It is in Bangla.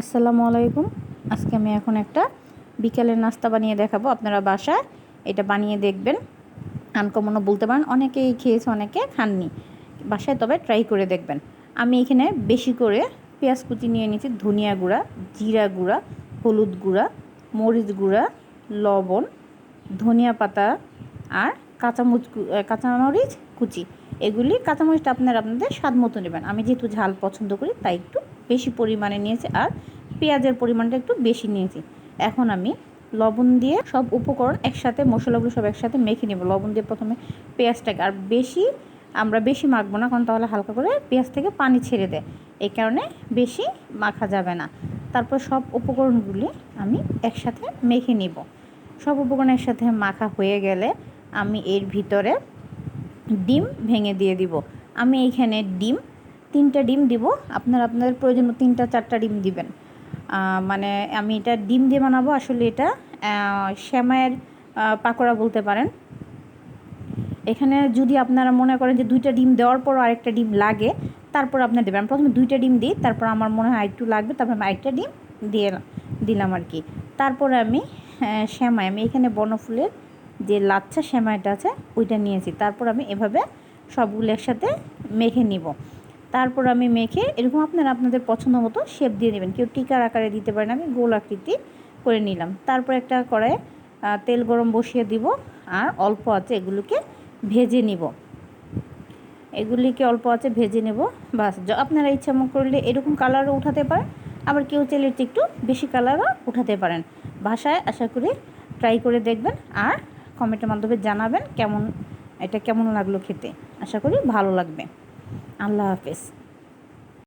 আসসালামু আলাইকুম। আজকে আমি এখন একটা বিকালের নাস্তা বানিয়ে দেখাবো আপনারা বাসায়। এটা বানিয়ে দেখবেন। আনকমনও বলতে পারেন, অনেকেই খেয়েছে, অনেকে খাননি। বাসায় তবে ট্রাই করে দেখবেন। আমি এখানে বেশি করে পেঁয়াজ কুচি নিয়ে নিয়েছি, ধনিয়া গুঁড়া, জিরা গুঁড়া, হলুদ গুঁড়া, মরিচ গুঁড়া, লবণ, ধনিয়া পাতা আর কাঁচামরিচ কাঁচামরিচ কুচি। এগুলি কাঁচামরিচটা আপনারা আপনাদের স্বাদ মতো নেবেন। আমি যেহেতু ঝাল পছন্দ করি, তাই একটু বেশি পরিমাণে নিয়েছি আর পেঁয়াজের পরিমাণটা একটু বেশি নিয়েছি। এখন আমি লবণ দিয়ে সব উপকরণ একসাথে, মশলাগুলো সব একসাথে মেখে নেব। লবণ দিয়ে প্রথমে পেঁয়াজটাকে আর বেশি আমরা বেশি মাখবো না, কারণ তাহলে হালকা করে পেঁয়াজ থেকে পানি ছেড়ে দেয়। এই কারণে বেশি মাখা যাবে না। তারপর সব উপকরণগুলি আমি একসাথে মেখে নিব। সব উপকরণ একসাথে মাখা হয়ে গেলে আমি এর ভিতরে ডিম ভেঙে দিয়ে দিব। আমি এইখানে ডিম তিনটা ডিম দিব। আপনার, আপনাদের প্রয়োজন তিনটা, চারটা ডিম দিবেন। মানে আমি এটা ডিম দিয়ে বানাবো আসলে এটা। শ্যামায়ের পাকোড়া বলতে পারেন। এখানে যদি আপনারা মনে করেন যে দুইটা ডিম দেওয়ার পর আরেকটা ডিম লাগে, তারপর আপনার দেবেন। প্রথমে দুইটা ডিম দিই, তারপর আমার মনে হয় আরেকটু লাগবে, তারপর আমি আরেকটা ডিম দিয়ে দিলাম আর কি। তারপরে আমি শ্যামাই আমি এখানে বনফুলের যে লাচ্ছা শ্যামাইটা আছে, ওইটা নিয়েছি। তারপর আমি এভাবে সবগুলো একসাথে মেখে নিব। তারপর আমি মেখে এরকম আপনারা আপনাদের পছন্দ মতো শেপ দিয়ে নেবেন। কেউ টিকার আকারে দিতে পারেন, আমি গোল আকৃতি করে নিলাম। তারপর একটা কড়াইয়ে তেল গরম বসিয়ে দিব আর অল্প আছে এগুলোকে ভেজে নিব। এগুলিকে অল্প আছে ভেজে নেব, বাস। আপনারা ইচ্ছা মতো করলে এরকম কালারও উঠাতে পারেন, আবার কেউ চাইলে একটু বেশি কালারও উঠাতে পারেন। বাসায় আশা করি ট্রাই করে দেখবেন আর কমেন্টের মাধ্যমে জানাবেন কেমন, এটা কেমন লাগল খেতে। আশা করি ভালো লাগবে। আল্লাহ হাফেজ